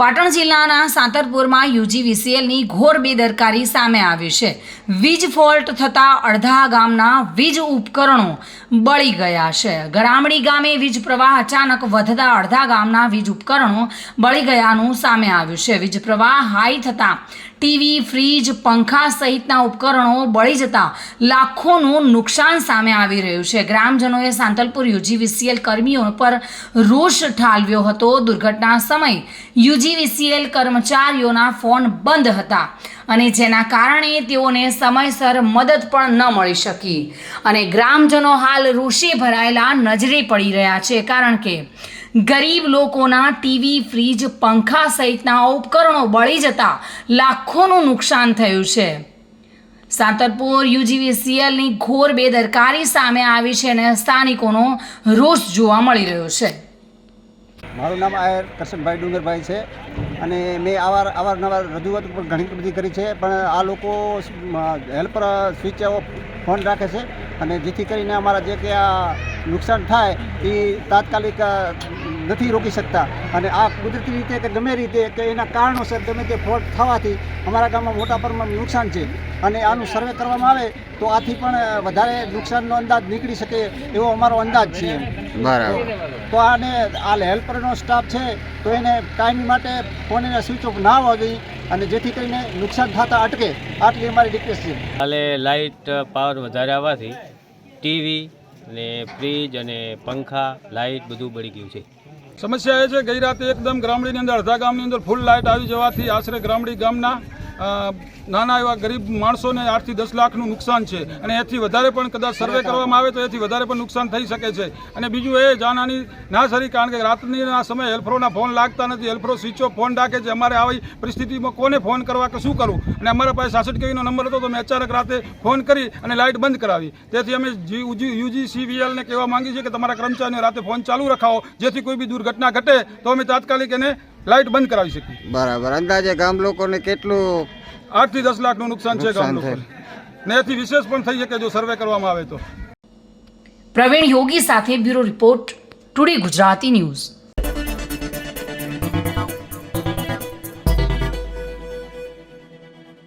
પાટણ જિલ્લાના સાંતરપુરમાં યુજીવીસીએલની ઘોર બેદરકારી સામે આવી છે. વીજ ફોલ્ટ થતાં અડધા ગામના વીજ ઉપકરણો બળી ગયા છે. ગરામડી ગામે વીજ પ્રવાહ અચાનક વધતા અડધા ગામના વીજ ઉપકરણો બળી ગયાનું સામે આવ્યું છે. વીજ પ્રવાહ હાઈ થતાં ટીવી, ફ્રીજ, પંખા સહિતના ઉપકરણો બળી જતા લાખોનું નુકસાન સામે આવી રહ્યું છે. ગ્રામજનોએ સાંતલપુર યુજીવીસીએલ કર્મીઓ પર રોષ ઠાલવ્યો હતો. દુર્ઘટના સમયે યુજીવીસીએલ કર્મચારીઓના ફોન બંધ હતા અને જેના કારણે તેઓને સમયસર મદદ પણ ન મળી શકી. અને ગ્રામજનો હાલ રોષે ભરાયેલા નજરે પડી રહ્યા છે, કારણ કે ગરીબ લોકોના ટીવી, ફ્રીજ, પંખા સહિતના ઉપકરણો બળી જતા લાખોનું નુકસાન થયું છે. સાંતરપુર યુજીવીસીએલની ઘોર બેદરકારી સામે આવી છે અને સ્થાનિકોનો રોષ જોવા મળી રહ્યો છે. મારું નામ આયર કરશનભાઈ ડુંગરભાઈ છે અને મેં અવાર અવારનવાર રજૂઆત પણ ઘણી બધી કરી છે, પણ આ લોકો હેલ્પર સ્વિચ ઓફ ફોન રાખે છે અને જેથી કરીને અમારા જે કે આ નુકસાન થાય એ તાત્કાલિક નથી રોકી શકતા. અને આ કુદરતી રીતે કે ગમે રીતે કે એના કારણોસર ગમે તે ફોલ્ટ થવાથી અમારા ગામમાં મોટા પ્રમાણમાં નુકસાન છે. અને આનું સર્વે કરવામાં આવે તો આથી પણ વધારે નુકસાનનો અંદાજ નીકળી શકે એવો અમારો અંદાજ છે. બરાબર. તો આને આ હેલ્પરનો સ્ટાફ છે તો એને ટાઈમ માટે ફોન એને સ્વિચ ઓફ ના આવવા જોઈએ અને જેથી કરીને નુકસાન થતાં અટકે. આટલી અમારી રિક્વેસ્ટ છે. કાલે લાઇટ પાવર વધારે આવવાથી ટીવી ને ફ્રીજ અને પંખા લાઇટ બધું બળી ગયું છે. સમસ્યા એ છે ગઈ રાતે એકદમ ગ્રામડીની અંદર, અડધા ગામની અંદર ફૂલ લાઇટ આવી જવાથી આશરે ગ્રામડી ગામના નાના એવા ગરીબ માણસોને આઠથી દસ લાખનું નુકસાન છે. અને એથી વધારે પણ કદાચ સર્વે કરવામાં આવે તો એથી વધારે પણ નુકસાન થઈ શકે છે. અને બીજું એ જાનહાની ના સરી કારણ કે રાતનીના સમયે હેલ્પરોના ફોન લાગતા નથી. હેલ્પરો સ્વિચ ઓફ ફોન રાખે છે. અમારે આવી પરિસ્થિતિમાં કોને ફોન કરવા કે શું કરવું? અને અમારા પાસે સાસઠ કેવીનો નંબર હતો તો મેં અચાનક રાતે ફોન કરી અને લાઇટ બંધ કરાવી. તેથી અમે યુજીસીવીએલને કહેવા માંગીએ છીએ કે તમારા કર્મચારીઓ રાતે ફોન ચાલુ રખાવો. જેથી કોઈ બી દુર્ઘટના ઘટે તો અમે તાત્કાલિક એને લાઇટ બંધ કરાવી શકીએ. બરાબર. અંદાજે ગામ લોકોને કેટલું આઠથી દસ લાખનું નુકસાન છે ગામ લોકોને. ને એથી વિશેષ પણ થઈ શકે જો સર્વે કરવામાં આવે તો. પ્રવીણ યોગી સાથે bureau report today Gujarati news.